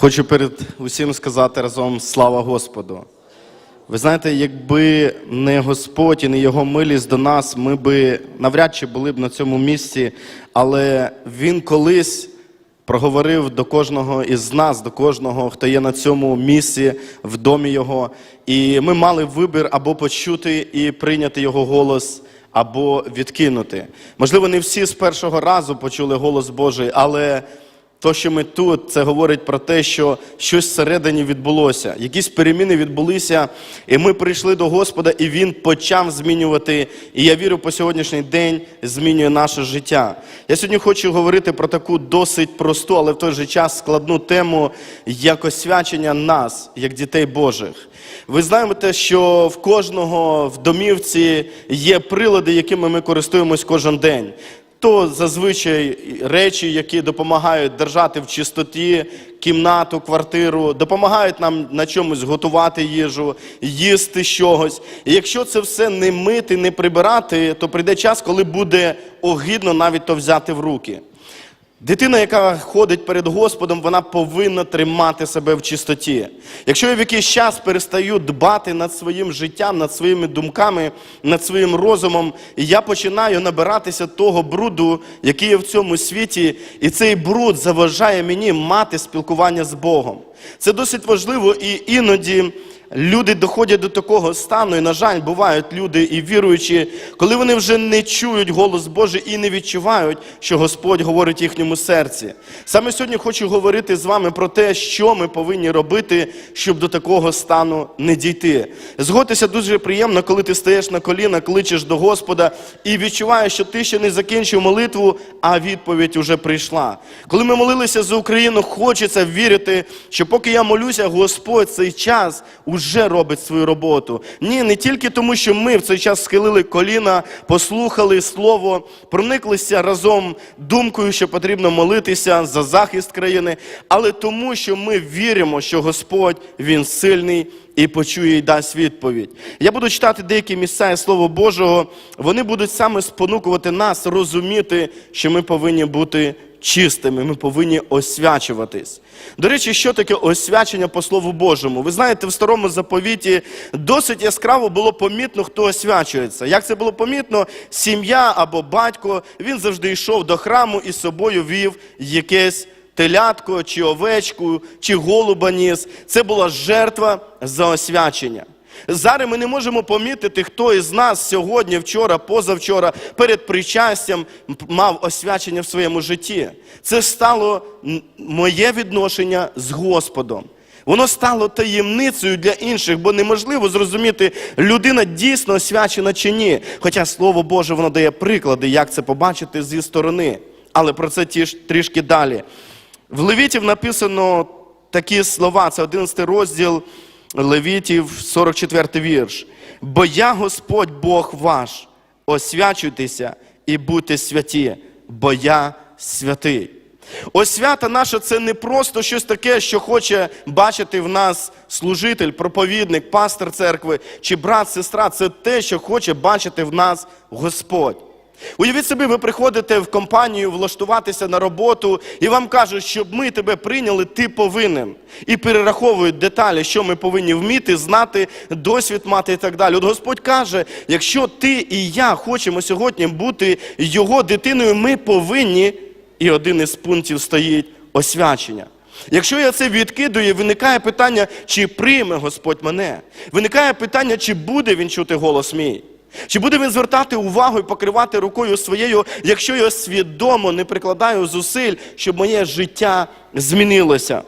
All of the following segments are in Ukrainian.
Хочу перед усім сказати разом слава Господу. Ви знаєте, якби не Господь і не Його милість до нас, ми би навряд чи були б на цьому місці, але Він колись проговорив до кожного із нас, до кожного, хто є на цьому місці, в домі Його. І ми мали вибір або почути і прийняти Його голос, або відкинути. Можливо, не всі з першого разу почули голос Божий, але то, що ми тут, це говорить про те, що щось всередині відбулося. Якісь переміни відбулися, і ми прийшли до Господа, і Він почав змінювати. І я вірю, по сьогоднішній день змінює наше життя. Я сьогодні хочу говорити про таку досить просту, але в той же час складну тему як освячення нас, як дітей Божих. Ви знаєте, що в кожного в домівці є прилади, якими ми користуємось кожен день. То зазвичай речі, які допомагають держати в чистоті кімнату, квартиру, допомагають нам на чомусь готувати їжу, їсти щось. І якщо це все не мити, не прибирати, то прийде час, коли буде огидно навіть то взяти в руки. Дитина, яка ходить перед Господом, вона повинна тримати себе в чистоті. Якщо я в якийсь час перестаю дбати над своїм життям, над своїми думками, над своїм розумом, і я починаю набиратися того бруду, який є в цьому світі, і цей бруд заважає мені мати спілкування з Богом. Це досить важливо, і іноді люди доходять до такого стану, і, на жаль, бувають люди і віруючі, коли вони вже не чують голос Божий і не відчувають, що Господь говорить в їхньому серці. Саме сьогодні хочу говорити з вами про те, що ми повинні робити, щоб до такого стану не дійти. Згодитися дуже приємно, коли ти стаєш на коліна, кличеш до Господа і відчуваєш, що ти ще не закінчив молитву, а відповідь уже прийшла. Коли ми молилися за Україну, хочеться вірити, що поки я молюся, Господь цей час робить свою роботу. Ні, не тільки тому, що ми в цей час схилили коліна, послухали слово, прониклися разом думкою, що потрібно молитися за захист країни, але тому, що ми віримо, що Господь Він сильний. І почує і дасть відповідь. Я буду читати деякі місця із Слова Божого. Вони будуть саме спонукувати нас розуміти, що ми повинні бути чистими, ми повинні освячуватись. До речі, що таке освячення по Слову Божому? Ви знаєте, в старому заповіті досить яскраво було помітно, хто освячується. Як це було помітно? Сім'я або батько він завжди йшов до храму і з собою вів якесь телятко, чи овечку, чи голуба ніс. Це була жертва за освячення. Зараз ми не можемо помітити, хто із нас сьогодні, вчора, позавчора, перед причастям мав освячення в своєму житті. Це стало моє відношення з Господом. Воно стало таємницею для інших, бо неможливо зрозуміти, людина дійсно освячена чи ні. Хоча Слово Боже воно дає приклади, як це побачити зі сторони. Але про це ті трішки далі. В Левітів написано такі слова, це 11 розділ Левітів, 44 вірш. Бо я Господь Бог ваш, освячуйтеся і будьте святі, бо я святий. Освята наша це не просто щось таке, що хоче бачити в нас служитель, проповідник, пастор церкви чи брат, сестра. Це те, що хоче бачити в нас Господь. Уявіть собі, ви приходите в компанію влаштуватися на роботу, і вам кажуть, щоб ми тебе прийняли, ти повинен. І перераховують деталі, що ми повинні вміти, знати, досвід мати і так далі. От Господь каже: якщо ти і я хочемо сьогодні бути його дитиною, ми повинні, і один із пунктів стоїть освячення. Якщо я це відкидую, виникає питання, чи прийме Господь мене. Виникає питання, чи буде він чути голос мій. Чи буде він звертати увагу і покривати рукою своєю, якщо я свідомо не прикладаю зусиль, щоб моє життя змінилося?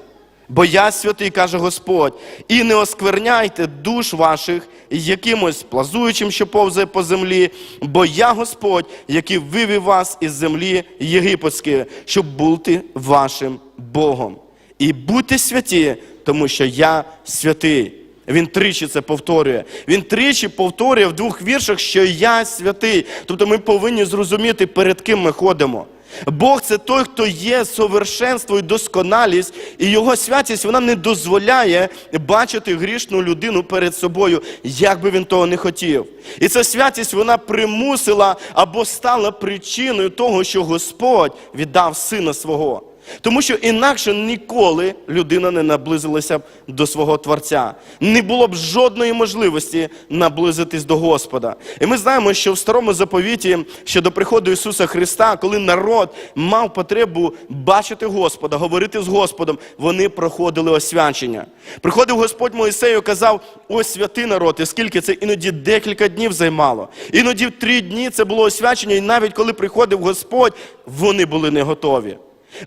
Бо я святий, каже Господь, і не оскверняйте душ ваших якимось плазуючим, що повзає по землі, бо я Господь, який вивів вас із землі єгипетської, щоб бути вашим Богом. І будьте святі, тому що я святий. Він тричі це повторює. Він тричі повторює в двох віршах, що я святий. Тобто ми повинні зрозуміти, перед ким ми ходимо. Бог це той, хто є совершенство і досконалість, і його святість вона не дозволяє бачити грішну людину перед собою, як би він того не хотів. І ця святість вона примусила або стала причиною того, що Господь віддав сина свого. Тому що інакше ніколи людина не наблизилася б до свого Творця. Не було б жодної можливості наблизитись до Господа. І ми знаємо, що в старому заповіті ще до приходу Ісуса Христа, коли народ мав потребу бачити Господа, говорити з Господом, вони проходили освячення. Приходив Господь Моїсею казав: ось святий народ, і скільки це іноді декілька днів займало. Іноді в три дні це було освячення, і навіть коли приходив Господь, вони були не готові.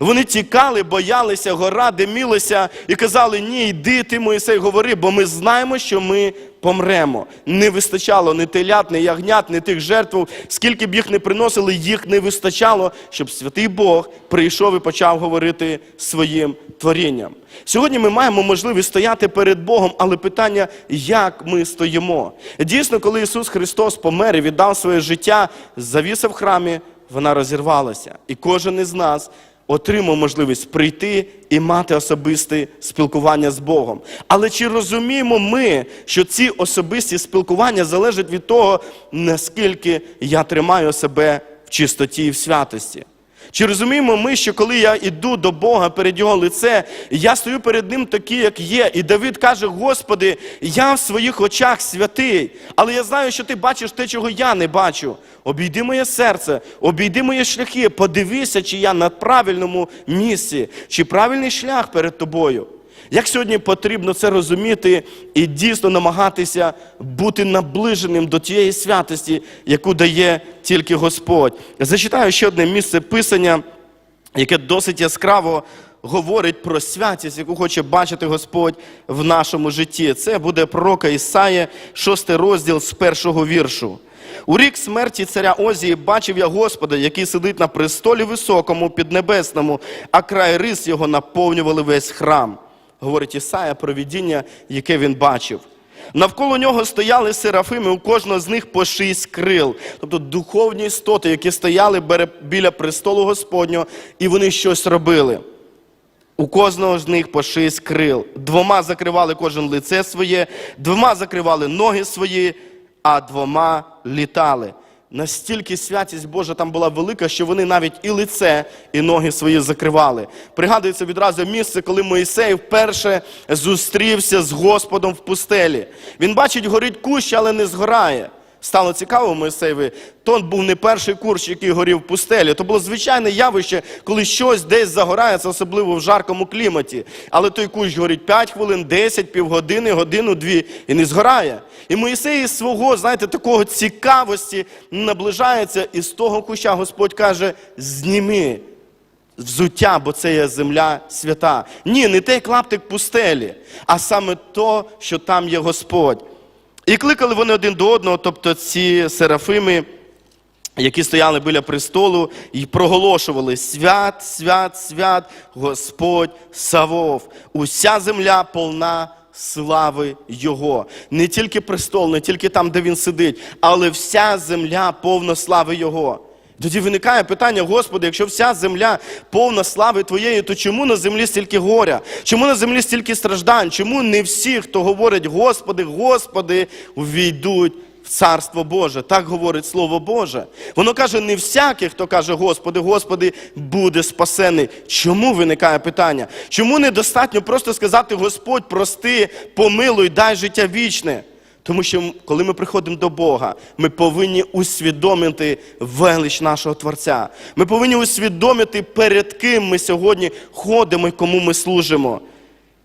Вони тікали, боялися, гора димілася і казали: ні, йди ти, Моїсей, говори, бо ми знаємо, що ми помремо. Не вистачало ні телят, ні ягнят, ні тих жертв. Скільки б їх не приносили, їх не вистачало, щоб святий Бог прийшов і почав говорити своїм творінням. Сьогодні ми маємо можливість стояти перед Богом, але питання, як ми стоїмо. Дійсно, коли Ісус Христос помер і віддав своє життя, завіса в храмі, вона розірвалася. І кожен із нас отримав можливість прийти і мати особисте спілкування з Богом. Але чи розуміємо ми, що ці особисті спілкування залежать від того, наскільки я тримаю себе в чистоті і в святості? Чи розуміємо ми, що коли я йду до Бога перед Його лице, я стою перед Ним такий, як є. І Давид каже: Господи, я в своїх очах святий, але я знаю, що ти бачиш те, чого я не бачу. Обійди моє серце, обійди мої шляхи, подивися, чи я на правильному місці, чи правильний шлях перед тобою. Як сьогодні потрібно це розуміти і дійсно намагатися бути наближеним до тієї святості, яку дає тільки Господь. Зачитаю ще одне місце писання, яке досить яскраво говорить про святість, яку хоче бачити Господь в нашому житті. Це буде пророка Ісая, 6 розділ з першого віршу. У рік смерті царя Озії бачив я Господа, який сидить на престолі високому, піднебесному, а край рис його наповнювали весь храм говорить Ісая про видіння, яке він бачив. Навколо нього стояли серафими, у кожного з них по шість крил, тобто духовні істоти, які стояли біля престолу Господнього, і вони щось робили. У кожного з них по шість крил. Двома закривали кожен лице своє, двома закривали ноги свої, а двома літали. Настільки святість Божа там була велика, що вони навіть і лице, і ноги свої закривали. Пригадується відразу місце, коли Моїсей вперше зустрівся з Господом в пустелі. Він бачить, горить кущ, але не згорає. Стало цікаво Моїсеєві, то був не перший курс, який горів в пустелі. То було звичайне явище, коли щось десь загорається, особливо в жаркому кліматі. Але той кущ горить 5 хвилин, 10, півгодини, годину, дві і не згорає. І Моїсей із свого, знаєте, такого цікавості наближається, і з того куща Господь каже: зніми взуття, бо це є земля свята. Ні, не той клаптик пустелі, а саме то, що там є Господь. І кликали вони один до одного, тобто ці серафими, які стояли біля престолу, і проголошували: свят, свят, свят, Господь Савов. Уся земля повна слави Його. Не тільки престол, не тільки там, де він сидить, але вся земля повна слави Його. Тоді виникає питання, Господи, якщо вся земля повна слави Твоєї, то чому на землі стільки горя? Чому на землі стільки страждань? Чому не всі, хто говорить Господи, Господи, увійдуть в Царство Боже? Так говорить Слово Боже. Воно каже, не всякий, хто каже Господи, Господи, буде спасений. Чому виникає питання? Чому недостатньо просто сказати Господь, прости, помилуй, дай життя вічне? Тому що коли ми приходимо до Бога, ми повинні усвідомити велич нашого Творця. Ми повинні усвідомити, перед ким ми сьогодні ходимо і кому ми служимо.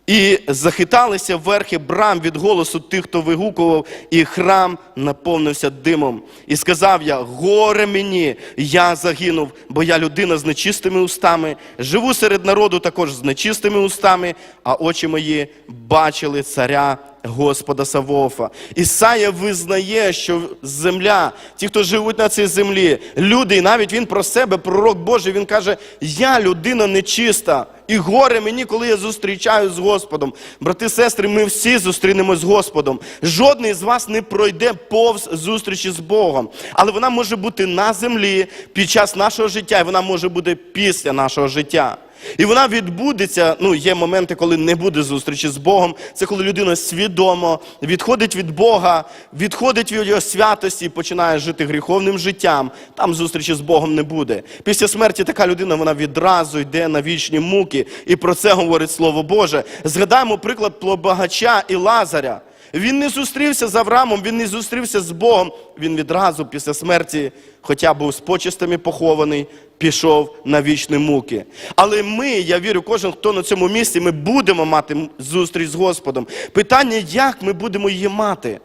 І захиталися верхи брам від голосу тих, хто вигукував, і храм наповнився димом. І сказав я: горе мені, я загинув, бо я людина з нечистими устами, живу серед народу також з нечистими устами, а очі мої бачили царя Господа Савофа. Ісая визнає, що земля, ті, хто живуть на цій землі, люди, і навіть він про себе, пророк Божий, він каже: Я людина нечиста. І горе мені, коли я зустрічаю з Господом. Брати, сестри, ми всі зустрінемось з Господом. Жодний з вас не пройде повз зустрічі з Богом. Але вона може бути на землі під час нашого життя, і вона може бути після нашого життя. І вона відбудеться. Ну, є моменти, коли не буде зустрічі з Богом. Це коли людина свідомо відходить від Бога, відходить від його святості і починає жити гріховним життям. Там зустрічі з Богом не буде. Після смерті така людина вона відразу йде на вічні муки. І про це говорить Слово Боже. Згадаємо приклад про багача і Лазаря. Він не зустрівся з Авраамом, він не зустрівся з Богом. Він відразу після смерті, хоча був з почистами похований, пішов на вічні муки. Але ми, я вірю, кожен, хто на цьому місці, ми будемо мати зустріч з Господом. Питання, як ми будемо її мати?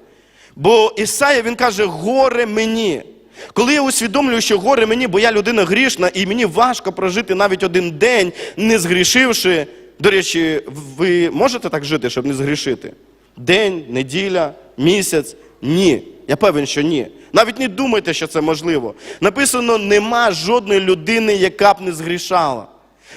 Бо Ісая він каже, горе мені. Коли я усвідомлюю, що горе мені, бо я людина грішна, і мені важко прожити навіть один день, не згрішивши. До речі, ви можете так жити, щоб не згрішити? День, неділя, місяць? Ні. Я певен, що ні. Навіть не думайте, що це можливо. Написано, нема жодної людини, яка б не згрішала.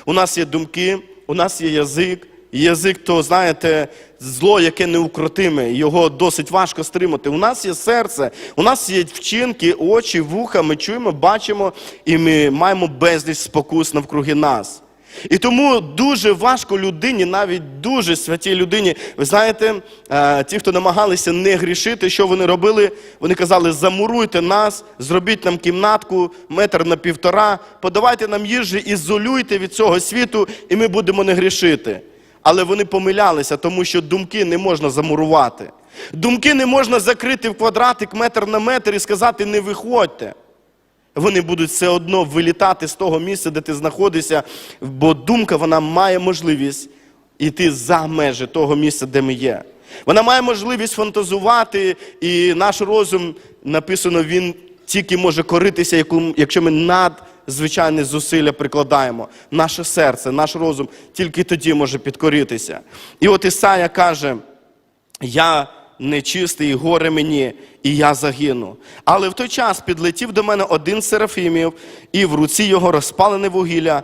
У нас є думки, у нас є язик. Язик, то знаєте, зло, яке неукротиме, його досить важко стримати. У нас є серце, у нас є вчинки, очі, вуха, ми чуємо, бачимо, і ми маємо безліч спокус навкруги нас. І тому дуже важко людині, навіть дуже святій людині. Ви знаєте, е, ті, хто намагалися не грішити, що вони робили? Вони казали: замуруйте нас, зробіть нам кімнатку, метр на півтора, подавайте нам їжі, ізолюйте від цього світу, і ми будемо не грішити. Але вони помилялися, тому що думки не можна замурувати. Думки не можна закрити в квадратик метр на метр і сказати не виходьте. Вони будуть все одно вилітати з того місця, де ти знаходишся, бо думка вона має можливість йти за межі того місця, де ми є. Вона має можливість фантазувати, і наш розум написано, він тільки може коритися, якщо ми надзвичайні зусилля прикладаємо. Наше серце, наш розум тільки тоді може підкоритися. І от Ісая каже: я нечистий, горе мені, і я загину. Але в той час підлетів до мене один з серафімів, і в руці його розпалене вугілля,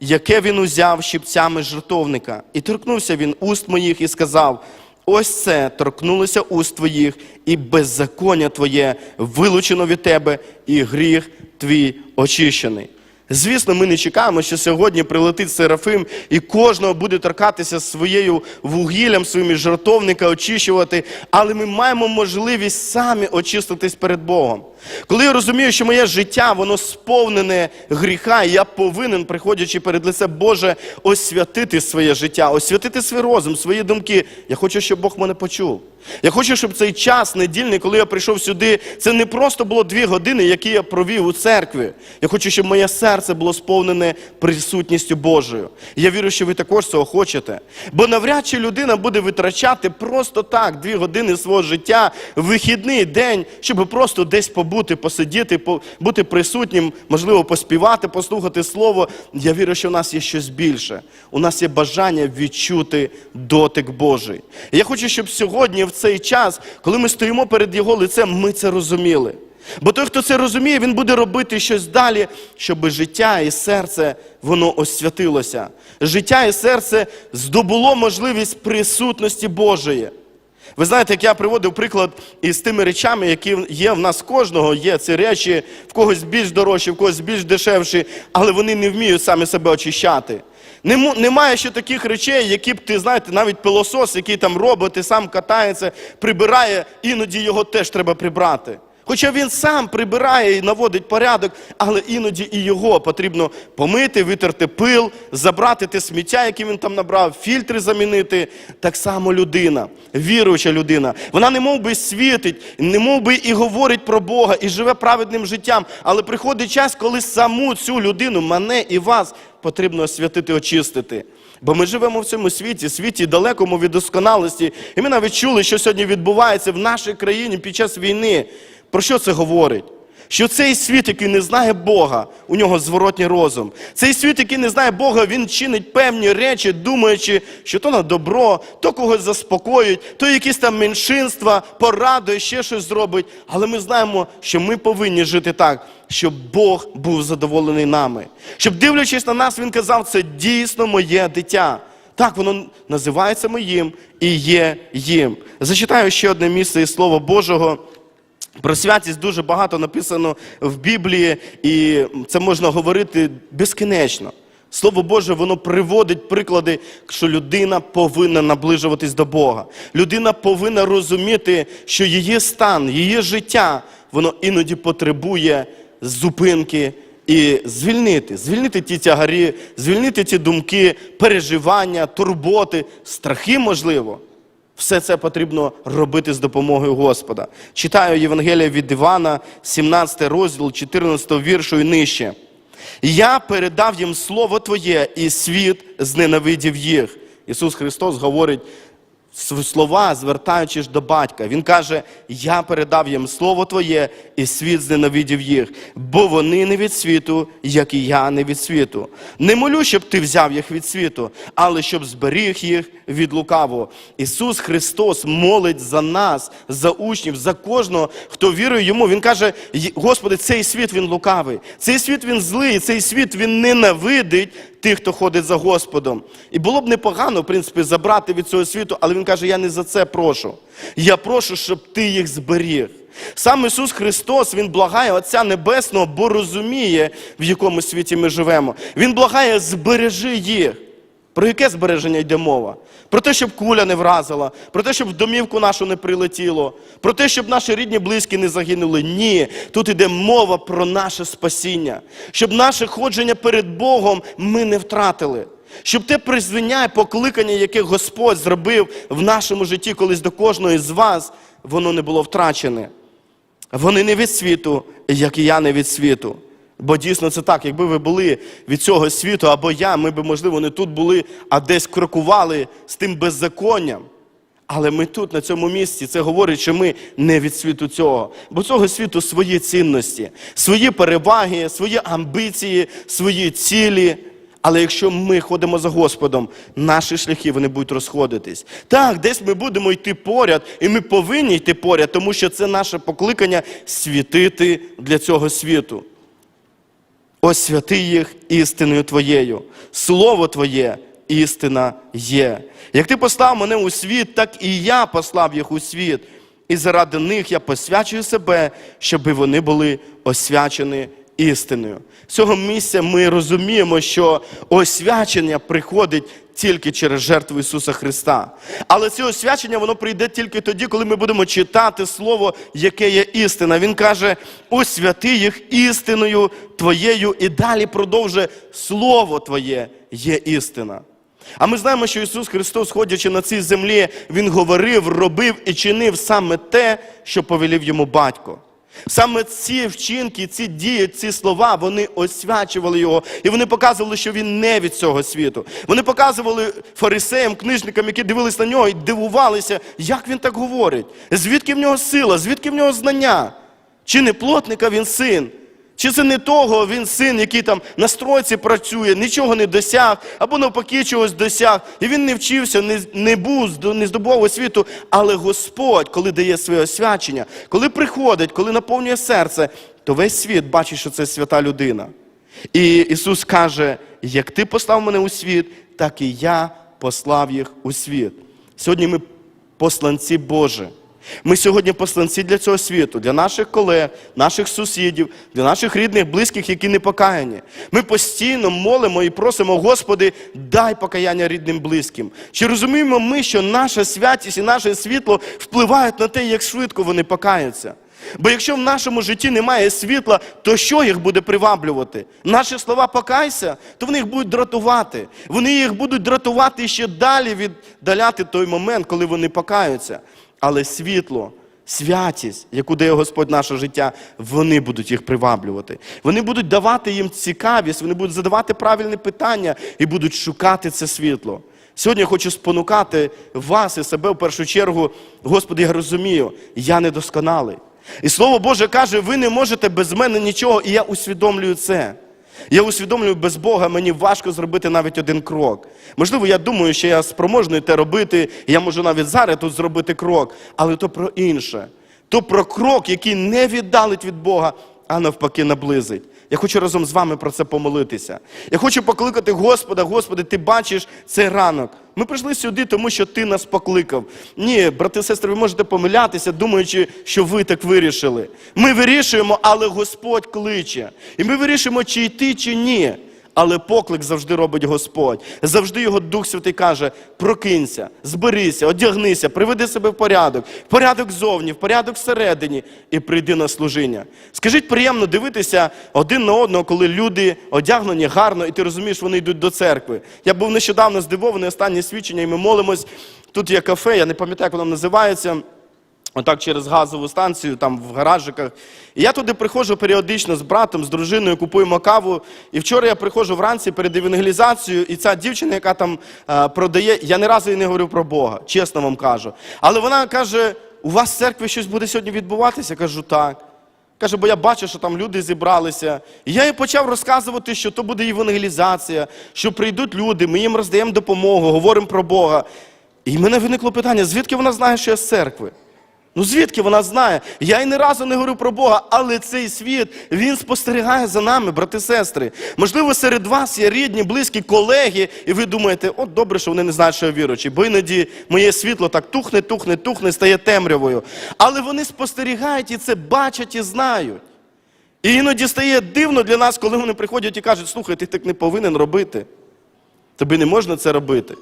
яке він узяв щипцями жертовника. І торкнувся він уст моїх і сказав: Ось це торкнулося уст твоїх, і беззаконня твоє вилучено від тебе, і гріх твій очищений. Звісно, ми не чекаємо, що сьогодні прилетить Серафим і кожного буде торкатися своєю вугіллям, своїми жартовника, очищувати, але ми маємо можливість самі очиститись перед Богом. Коли я розумію, що моє життя, воно сповнене гріха, і я повинен, приходячи перед лице Боже, освятити своє життя, освятити свій розум, свої думки. Я хочу, щоб Бог мене почув. Я хочу, щоб цей час недільний, коли я прийшов сюди, це не просто було дві години, які я провів у церкві. Я хочу, щоб моє серце було сповнене присутністю Божою. Я вірю, що ви також цього хочете. Бо навряд чи людина буде витрачати просто так дві години свого життя, вихідний день, щоб просто десь побути, посидіти, по- бути присутнім, можливо, поспівати, послухати слово. Я вірю, що в нас є щось більше. У нас є бажання відчути дотик Божий. І я хочу, щоб сьогодні, в цей час, коли ми стоїмо перед Його лицем, ми це розуміли. Бо той, хто це розуміє, він буде робити щось далі, щоб життя і серце воно освятилося. Життя і серце здобуло можливість присутності Божої. Ви знаєте, як я приводив приклад із тими речами, які є в нас кожного, є ці речі, в когось більш дорожчі, в когось більш дешевші, але вони не вміють самі себе очищати. Немає ще таких речей, які б ти знаєте, навіть пилосос, який там робить, і сам катається, прибирає, іноді його теж треба прибрати. Хоча він сам прибирає і наводить порядок, але іноді і його потрібно помити, витерти пил, забрати те сміття, яке він там набрав, фільтри замінити. Так само людина, віруюча людина. Вона не мов би світить, не мов би і говорить про Бога, і живе праведним життям. Але приходить час, коли саму цю людину, мене і вас, потрібно освятити, очистити. Бо ми живемо в цьому світі, світі далекому від досконалості. І ми навіть чули, що сьогодні відбувається в нашій країні під час війни. Про що це говорить? Що цей світ, який не знає Бога, у нього зворотній розум. Цей світ, який не знає Бога, він чинить певні речі, думаючи, що то на добро, то когось заспокоїть, то якісь там меншинства, порадує, ще щось зробить. Але ми знаємо, що ми повинні жити так, щоб Бог був задоволений нами. Щоб, дивлячись на нас, він казав, це дійсно моє дитя. Так, воно називається моїм і є їм. Зачитаю ще одне місце із Слова Божого. Про святість дуже багато написано в Біблії, і це можна говорити безкінечно. Слово Боже, воно приводить приклади, що людина повинна наближуватись до Бога. Людина повинна розуміти, що її стан, її життя, воно іноді потребує зупинки і звільнити, звільнити ті тягарі, звільнити ті думки, переживання, турботи, страхи, можливо. Все це потрібно робити з допомогою Господа. Читаю Євангелія від Івана, 17 розділ, 14 віршу і нижче. Я передав їм слово Твоє, і світ зненавидів їх. Ісус Христос говорить слова, звертаючись до батька. Він каже: Я передав їм слово Твоє, і світ зненавидів їх, бо вони не від світу, як і я не від світу. Не молю, щоб ти взяв їх від світу, але щоб зберіг їх від лукавого. Ісус Христос молить за нас, за учнів, за кожного, хто вірує йому. Він каже: Господи, цей світ він лукавий, цей світ він злий, цей світ він ненавидить тих, хто ходить за Господом. І було б непогано, в принципі, забрати від цього світу, але він каже: Я не за це прошу. Я прошу, щоб ти їх зберіг. Сам Ісус Христос, Він благає Отця Небесного, бо розуміє, в якому світі ми живемо. Він благає, збережи їх. Про яке збереження йде мова? Про те, щоб куля не вразила, про те, щоб в домівку нашу не прилетіло, про те, щоб наші рідні близькі не загинули. Ні, тут йде мова про наше спасіння, щоб наше ходження перед Богом ми не втратили. Щоб те призвання і покликання, яке Господь зробив в нашому житті колись до кожного з вас, воно не було втрачене. Вони не від світу, як і я не від світу. Бо дійсно це так, якби ви були від цього світу, або я, ми б, можливо, не тут були, а десь крокували з тим беззаконням. Але ми тут, на цьому місці, це говорить, що ми не від світу цього. Бо цього світу свої цінності, свої переваги, свої амбіції, свої цілі. Але якщо ми ходимо за Господом, наші шляхи вони будуть розходитись. Так, десь ми будемо йти поряд, і ми повинні йти поряд, тому що це наше покликання світити для цього світу. Ось святи їх істиною Твоєю. Слово Твоє істина є. Як ти послав мене у світ, так і я послав їх у світ. І заради них я посвячую себе, щоби вони були освячені істиною. З цього місця ми розуміємо, що освячення приходить тільки через жертву Ісуса Христа. Але це освячення воно прийде тільки тоді, коли ми будемо читати Слово, яке є істина. Він каже: освяти їх істиною Твоєю, і далі продовжує Слово Твоє є істина. А ми знаємо, що Ісус Христос, ходячи на цій землі, Він говорив, робив і чинив саме те, що повелів йому батько. Саме ці вчинки, ці дії, ці слова, вони освячували його, і вони показували, що він не від цього світу. Вони показували фарисеям, книжникам, які дивились на нього і дивувалися, як він так говорить, звідки в нього сила, звідки в нього знання. Чи не плотника він син? Чи це не того він син, який там на стройці працює, нічого не досяг, або навпаки чогось досяг, і він не вчився, не, не був, не здобував освіту. Але Господь, коли дає своє освячення, коли приходить, коли наповнює серце, то весь світ бачить, що це свята людина. І Ісус каже: як ти послав мене у світ, так і я послав їх у світ. Сьогодні ми посланці Божі. Ми сьогодні посланці для цього світу, для наших колег, наших сусідів, для наших рідних, близьких, які не покаяні. Ми постійно молимо і просимо, Господи, дай покаяння рідним близьким. Чи розуміємо ми, що наша святість і наше світло впливають на те, як швидко вони покаються? Бо якщо в нашому житті немає світла, то що їх буде приваблювати? Наші слова покайся, то вони їх будуть дратувати. Вони їх будуть дратувати і ще далі віддаляти той момент, коли вони покаються. Але світло, святість, яку дає Господь наше життя, вони будуть їх приваблювати. Вони будуть давати їм цікавість, вони будуть задавати правильні питання і будуть шукати це світло. Сьогодні я хочу спонукати вас і себе в першу чергу. Господи, я розумію, я недосконалий. І Слово Боже каже, ви не можете без мене нічого, і я усвідомлюю це. Я усвідомлюю, без Бога мені важко зробити навіть один крок. Можливо, я думаю, що я спроможний те робити, я можу навіть зараз тут зробити крок, але то про інше. То про крок, який не віддалить від Бога, а навпаки наблизить. Я хочу разом з вами про це помолитися. Я хочу покликати Господа, Господи, ти бачиш цей ранок. Ми прийшли сюди, тому що ти нас покликав. Ні, брати і сестри, ви можете помилятися, думаючи, що ви так вирішили. Ми вирішуємо, але Господь кличе. І ми вирішуємо, чи йти, чи ні. Але поклик завжди робить Господь. Завжди його Дух Святий каже: прокинься, зберися, одягнися, приведи себе в порядок, в порядок зовні, в порядок всередині і прийди на служіння. Скажіть, приємно дивитися один на одного, коли люди одягнені гарно, і ти розумієш, вони йдуть до церкви. Я був нещодавно здивований останнє свідчення, і ми молимось. Тут є кафе, я не пам'ятаю, як воно називається. Отак через газову станцію, там в гаражиках. І я туди приходжу періодично з братом, з дружиною, купуємо каву. І вчора я приходжу вранці перед евангелізацією, і ця дівчина, яка там е, продає, я ні разу їй не говорив про Бога, чесно вам кажу. Але вона каже: у вас в церкві щось буде сьогодні відбуватися? Я кажу, так. Каже, бо я бачу, що там люди зібралися. І я їй почав розказувати, що то буде евангелізація, що прийдуть люди, ми їм роздаємо допомогу, говоримо про Бога. І в мене виникло питання, звідки вона знає, що я з церкви? Ну звідки вона знає? Я й не разу не говорю про Бога, але цей світ, він спостерігає за нами, брати сестри. Можливо, серед вас є рідні, близькі колеги, і ви думаєте, от добре, що вони не знають, що я віруючий, бо іноді моє світло так тухне, тухне, тухне, стає темрявою. Але вони спостерігають і це бачать і знають. І іноді стає дивно для нас, коли вони приходять і кажуть, слухай, ти так не повинен робити. Тобі не можна це робити.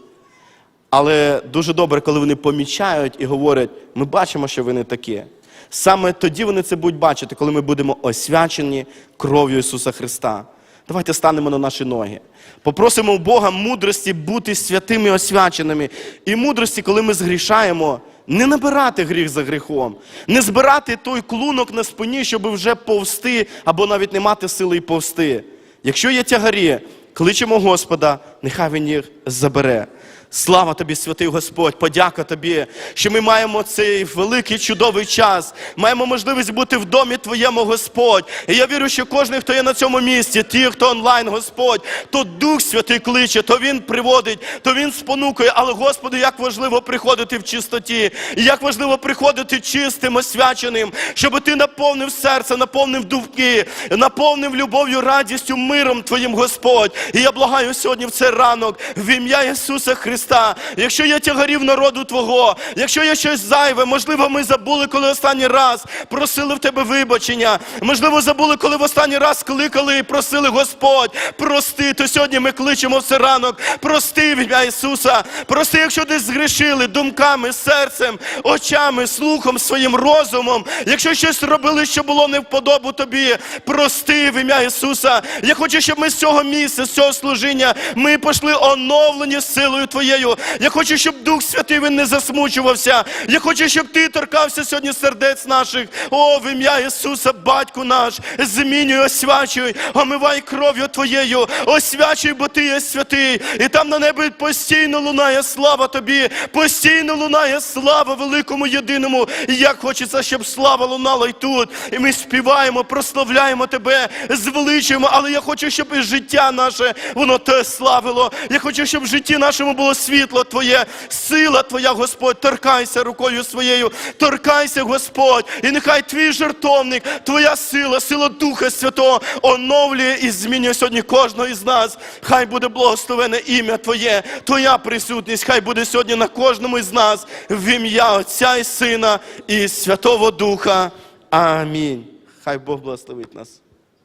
Але дуже добре, коли вони помічають і говорять, ми бачимо, що ви не такі. Саме тоді вони це будуть бачити, коли ми будемо освячені кров'ю Ісуса Христа. Давайте станемо на наші ноги. Попросимо у Бога мудрості бути святими освяченими. І мудрості, коли ми згрішаємо, не набирати гріх за гріхом, не збирати той клунок на спині, щоб вже повсти, або навіть не мати сили й повсти. Якщо є тягарі, кличемо Господа, нехай Він їх забере. Слава тобі, святий Господь, подяка тобі, що ми маємо цей великий чудовий час, маємо можливість бути в домі Твоєму, Господь. І я вірю, що кожен, хто є на цьому місці, ті, хто онлайн, Господь, то Дух Святий кличе, то Він приводить, то Він спонукує. Але, Господи, як важливо приходити в чистоті, і як важливо приходити чистим, освяченим, щоб ти наповнив серце, наповнив думки, наповнив любов'ю, радістю, миром Твоїм, Господь. І я благаю сьогодні в цей ранок в ім'я Ісуса Христа. Якщо є тягарів народу Твого, якщо є щось зайве, можливо, ми забули, коли останній раз просили в Тебе вибачення. Можливо, забули, коли в останній раз кликали і просили Господь, прости. То сьогодні ми кличемо в цей ранок. Прости в ім'я Ісуса. Прости, якщо десь згрішили думками, серцем, очами, слухом, своїм розумом. Якщо щось робили, що було не вподобу тобі, прости в ім'я Ісуса. Я хочу, щоб ми з цього місця, з цього служіння, ми пішли оновлені силою Твоєю. Я хочу, щоб Дух Святий він не засмучувався. Я хочу, щоб ти торкався сьогодні сердець наших. О, в ім'я Ісуса, Батьку наш, змінюй, освячуй, омивай кров'ю Твоєю, освячуй, бо Ти є святий. І там на небі постійно лунає слава Тобі, постійно лунає слава великому єдиному. І як хочеться, щоб слава лунала й тут. І ми співаємо, прославляємо Тебе, звеличуємо, але я хочу, щоб і життя наше, воно те славило. Я хочу, щоб в житті нашому було світло Твоє, сила Твоя, Господь, торкайся рукою своєю, торкайся, Господь, і нехай твій жертовник, Твоя сила, сила Духа Святого оновлює і змінює сьогодні кожного із нас. Хай буде благословене ім'я Твоє, Твоя присутність, хай буде сьогодні на кожному із нас в ім'я Отця і Сина і Святого Духа. Амінь. Хай Бог благословить нас.